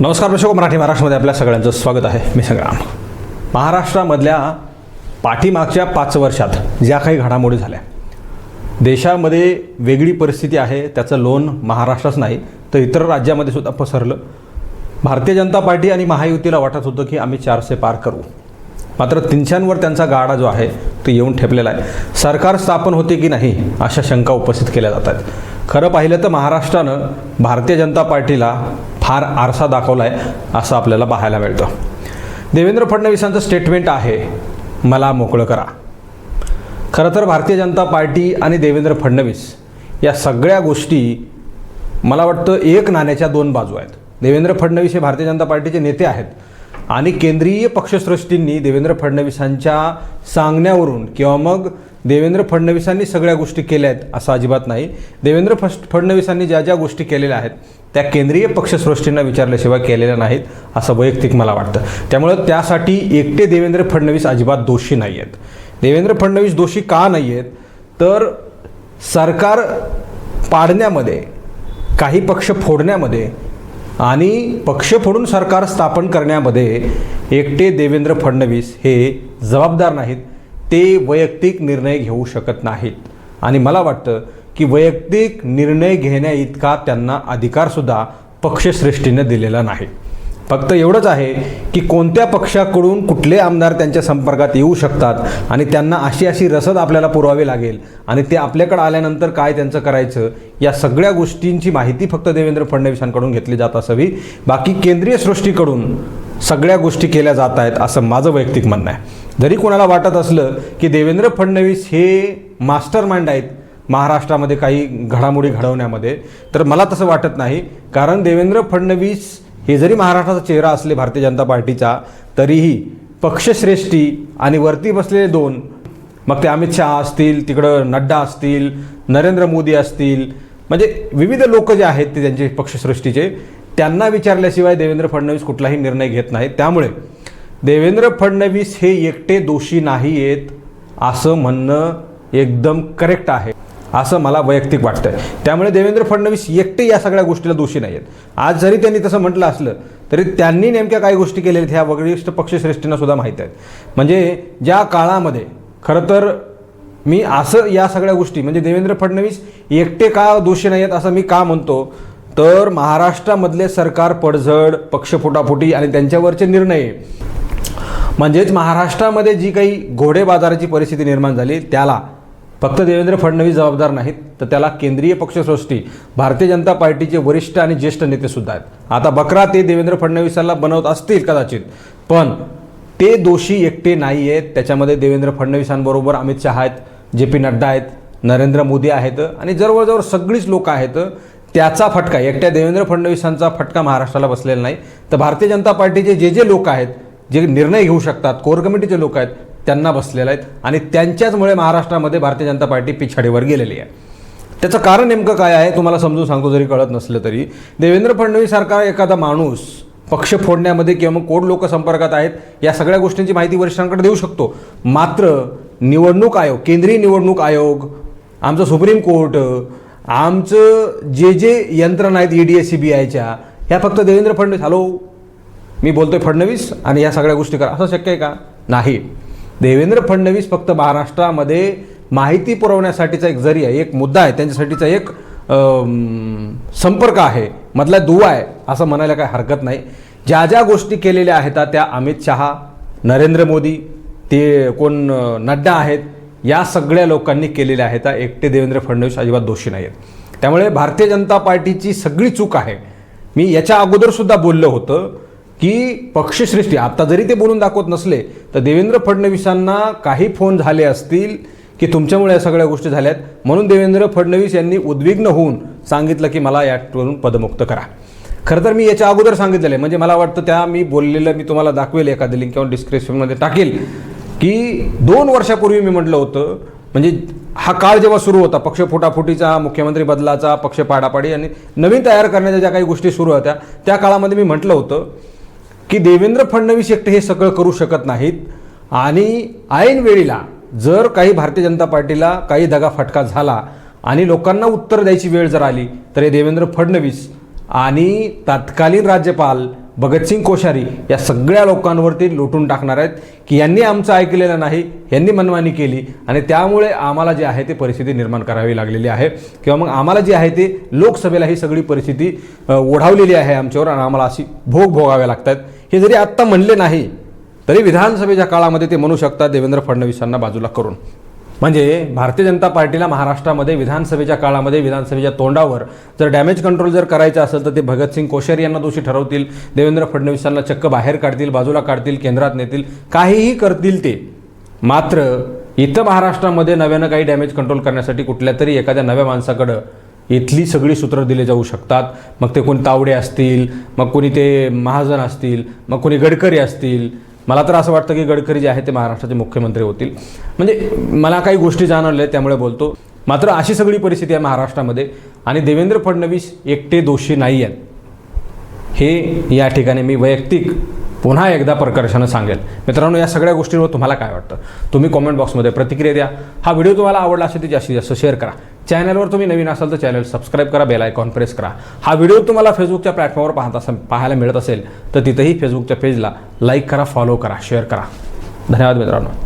नमस्कार दर्शक मराठी महाराष्ट्रामध्ये आपल्या सगळ्यांचं स्वागत आहे. मी संग्राम. महाराष्ट्रामधल्या पाठीमागच्या पाच वर्षात ज्या काही घडामोडी झाल्या देशामध्ये वेगळी परिस्थिती आहे त्याचं लोन महाराष्ट्रच नाही तर इतर राज्यामध्ये सुद्धा पसरलं. भारतीय जनता पार्टी आणि महायुतीला वाटत होतं की आम्ही चारशे पार करू. मात्र तीनशांवर त्यांचा गाडा जो आहे तो येऊन ठेपलेला आहे. सरकार स्थापन होते की नाही अशा शंका उपस्थित केल्या जात आहेत खरं पाहिलं तर महाराष्ट्रानं भारतीय जनता पार्टीला फार आरसा दाखवला आहे असं आपल्याला पाहायला मिळतं. देवेंद्र फडणवीसांचं स्टेटमेंट आहे मला मोकळं करा. खरं तर भारतीय जनता पार्टी आणि देवेंद्र फडणवीस या सगळ्या गोष्टी मला वाटतं एक नाण्याच्या दोन बाजू आहेत. देवेंद्र फडणवीस हे भारतीय जनता पार्टीचे नेते आहेत आणि केंद्रीय पक्षश्रेष्ठींनी देवेंद्र फडणवीसांच्या सांगण्यावरून किंवा मग देवेंद्र फडणवीसांनी सगळ्या गोष्टी केल्या आहेत असं अजिबात नाही. देवेंद्र फस फडणवीसांनी ज्या ज्या गोष्टी केलेल्या आहेत त्या केंद्रीय पक्षश्रेष्ठींना विचारल्याशिवाय केलेल्या नाहीत असं वैयक्तिक मला वाटतं. त्यामुळं त्यासाठी एकटे देवेंद्र फडणवीस अजिबात दोषी नाही आहेत देवेंद्र फडणवीस दोषी का नाही आहेत तर सरकार पाडण्यामध्ये काही पक्ष फोडण्यामध्ये आणि पक्ष फोडून सरकार स्थापन करण्यामध्ये एकटे देवेंद्र फडणवीस हे जबाबदार नाहीत. ते वैयक्तिक निर्णय घेऊ शकत नाहीत. आणि मला वाटतं की वैयक्तिक निर्णय घेण्या इतका त्यांना अधिकारसुद्धा पक्षश्रेष्ठीनं दिलेला नाही. फक्त एवढंच आहे की कोणत्या पक्षाकडून कुठले आमदार त्यांच्या संपर्कात येऊ शकतात आणि त्यांना अशी अशी रसद आपल्याला पुरवावी लागेल आणि ते आपल्याकडे आल्यानंतर काय त्यांचं करायचं या सगळ्या गोष्टींची माहिती फक्त देवेंद्र फडणवीसांकडून घेतली जात असावी. बाकी केंद्रीय सृष्टीकडून सगळ्या गोष्टी केल्या जात आहेत असं माझं वैयक्तिक म्हणणं आहे. जरी कोणाला वाटत असलं की देवेंद्र फडणवीस हे मास्टर माइंड आहेत महाराष्ट्रामध्ये काही घडामोडी घडवण्यामध्ये. तर मला तसं वाटत नाही. कारण देवेंद्र फडणवीस हे जरी महाराष्ट्राचा चेहरा असले भारतीय जनता पार्टीचा तरीही पक्षश्रेष्ठी आणि वरती बसलेले दोन मग ते अमित शहा असतील तिकडं नड्डा असतील नरेंद्र मोदी असतील म्हणजे विविध लोक जे आहेत ते त्यांचे पक्षसृष्टीचे त्यांना विचारल्याशिवाय देवेंद्र फडणवीस कुठलाही निर्णय घेत नाहीत. त्यामुळे देवेंद्र फडणवीस हे एकटे दोषी नाही आहेत असं म्हणणं एकदम करेक्ट आहे. असं मला वैयक्तिक वाटतं त्यामुळे देवेंद्र फडणवीस एकटे या सगळ्या गोष्टीला दोषी नाही आहेत आज जरी त्यांनी तसं म्हटलं असलं तरी त्यांनी नेमक्या काही गोष्टी केलेल्या आहेत ह्या वगळिष्ठ पक्षश्रेष्ठींना सुद्धा माहीत आहेत. म्हणजे ज्या काळामध्ये खरं तर मी असं या सगळ्या गोष्टी म्हणजे देवेंद्र फडणवीस एकटे का दोषी नाही आहेत असं मी का म्हणतो? तर महाराष्ट्रामधले सरकार पडझड पक्षफोटाफोटी आणि त्यांच्यावरचे निर्णय. म्हणजेच महाराष्ट्रामध्ये जी काही घोडे बाजाराची परिस्थिती निर्माण झाली त्याला फक्त देवेंद्र फडणवीस जबाबदार नाहीत तर त्याला केंद्रीय पक्षसृष्टी भारतीय जनता पार्टीचे वरिष्ठ आणि ज्येष्ठ नेतेसुद्धा आहेत. आता बकरा ते देवेंद्र फडणवीसांना बनवत असतील कदाचित पण ते दोषी एकटे नाही आहेत त्याच्यामध्ये देवेंद्र फडणवीसांबरोबर अमित शहा आहेत जे पी नड्डा आहेत नरेंद्र मोदी आहेत आणि जवळजवळ सगळीच लोक आहेत. त्याचा फटका एकट्या देवेंद्र फडणवीसांचा फटका महाराष्ट्राला बसलेला नाही. तर भारतीय जनता पार्टीचे जे जे लोक आहेत जे निर्णय घेऊ शकतात कोर कमिटीचे लोक आहेत त्यांना बसलेल्या आहेत आणि त्यांच्याचमुळे महाराष्ट्रामध्ये भारतीय जनता पार्टी पिछाडीवर गेलेली आहे. त्याचं कारण नेमकं काय आहे तुम्हाला समजून सांगतो जरी कळत नसलं तरी. देवेंद्र फडणवीस सारखा एखादा माणूस पक्ष फोडण्यामध्ये किंवा मग कोण लोक संपर्कात आहेत या सगळ्या गोष्टींची माहिती वरिष्ठांकडे देऊ शकतो. मात्र निवडणूक आयोग केंद्रीय निवडणूक आयोग आमचं सुप्रीम कोर्ट आमचं जे जे यंत्रणा आहेत E D S C B आयच्या ह्या फक्त देवेंद्र फडणवीस. हॅलो? मी बोलतोय फडणवीस आणि या सगळ्या गोष्टी करा. असं शक्य आहे का? नाही. देवेंद्र फडणवीस फक्त महाराष्ट्रामध्ये माहिती पुरवण्यासाठीचा एक जरी आहे एक मुद्दा आहे त्यांच्यासाठीचा एक संपर्क आहे मधला दुवा आहे असं म्हणायला काही हरकत नाही. ज्या ज्या गोष्टी केलेल्या आहेत त्या अमित शहा नरेंद्र मोदी ते कोण नड्डा आहेत या सगळ्या लोकांनी केलेल्या आहेत एकटे देवेंद्र फडणवीस अजिबात दोषी नाही आहेत त्यामुळे भारतीय जनता पार्टीची सगळी चूक आहे. मी याच्या अगोदरसुद्धा बोललं होतं की पक्षश्रेष्ठी आता जरी ते बोलून दाखवत नसले तर देवेंद्र फडणवीसांना काही फोन झाले असतील की तुमच्यामुळे या सगळ्या गोष्टी झाल्यात? म्हणून देवेंद्र फडणवीस यांनी उद्विग्न होऊन सांगितलं की मला यावरून पदमुक्त करा. खरं तर मी याच्या अगोदर सांगितलेलं आहे. म्हणजे मला वाटतं त्या मी बोललेलं मी तुम्हाला दाखवेल एखादं लिंक किंवा डिस्क्रिप्शनमध्ये टाकेल की दोन वर्षापूर्वी मी म्हटलं होतं म्हणजे हा काळ जेव्हा सुरू होता पक्ष फुटाफुटीचा मुख्यमंत्री बदलाचा पक्ष पाडापाडी आणि नवीन तयार करण्याच्या ज्या काही गोष्टी सुरू होत्या त्या काळामध्ये मी म्हटलं होतं की देवेंद्र फडणवीस एकटे हे सगळं करू शकत नाहीत. आणि ऐन वेळीला जर काही भारतीय जनता पार्टीला काही दगा फटका झाला आणि लोकांना उत्तर द्यायची वेळ जर आली तर हे देवेंद्र फडणवीस आणि तत्कालीन राज्यपाल भगतसिंग कोश्यारी या सगळ्या लोकांवरती लुटून टाकणार आहेत की यांनी आमचं ऐकलेलं नाही यांनी मनमानी केली आणि त्यामुळे आम्हाला जे आहे ते परिस्थिती निर्माण करावी लागलेली आहे. किंवा मग आम्हाला जी आहे ते लोकसभेला ही सगळी परिस्थिती ओढावलेली आहे आमच्यावर आणि आम्हाला अशी भोग भोगाव्या लागतात हे जरी आत्ता म्हणले नाही तरी विधानसभेच्या काळामध्ये ते म्हणू शकतात देवेंद्र फडणवीसांना बाजूला करून. म्हणजे भारतीय जनता पार्टीला महाराष्ट्रामध्ये विधानसभेच्या काळामध्ये विधानसभेच्या तोंडावर जर डॅमेज कंट्रोल जर करायचं असेल तर ते भगतसिंग कोश्यारी यांना दोषी ठरवतील देवेंद्र फडणवीसांना चक्क बाहेर काढतील बाजूला काढतील केंद्रात नेतील काहीही करतील ते. मात्र इथं महाराष्ट्रामध्ये नव्यानं काही डॅमेज कंट्रोल करण्यासाठी कुठल्या तरी एखाद्या नव्या माणसाकडं इथली सगळी सूत्रं दिले जाऊ शकतात. मग ते कोणी तावडे असतील मग कोणी ते महाजन असतील मग कोणी गडकरी असतील. मला तर असं वाटतं की गडकरी जे आहे ते महाराष्ट्राचे मुख्यमंत्री होतील. म्हणजे मला काही गोष्टी जाणवल्या आहेत, त्यामुळे बोलतो. मात्र अशी सगळी परिस्थिती आहे महाराष्ट्रामध्ये आणि देवेंद्र फडणवीस एकटे दोषी नाही आहेत हे या ठिकाणी मी वैयक्तिक पुन्हा एकदा प्रकर्षानं सांगेल. मित्रांनो या सगळ्या गोष्टींवर तुम्हाला काय वाटतं? तुम्ही कॉमेंट बॉक्समध्ये प्रतिक्रिया द्या. हा व्हिडिओ तुम्हाला आवडला असेल तर जास्तीत जास्त शेअर करा. चॅनलवर तुम्ही नवीन असाल तर चॅनल सबस्क्राईब करा बेल आयकॉन प्रेस करा. हा व्हिडिओ तुम्हाला फेसबुकच्या प्लॅटफॉर्मवर पाहत असेल पाहायला मिळत असेल तर तिथंही फेसबुकच्या पेजला लाईक करा फॉलो करा शेअर करा. धन्यवाद मित्रांनो.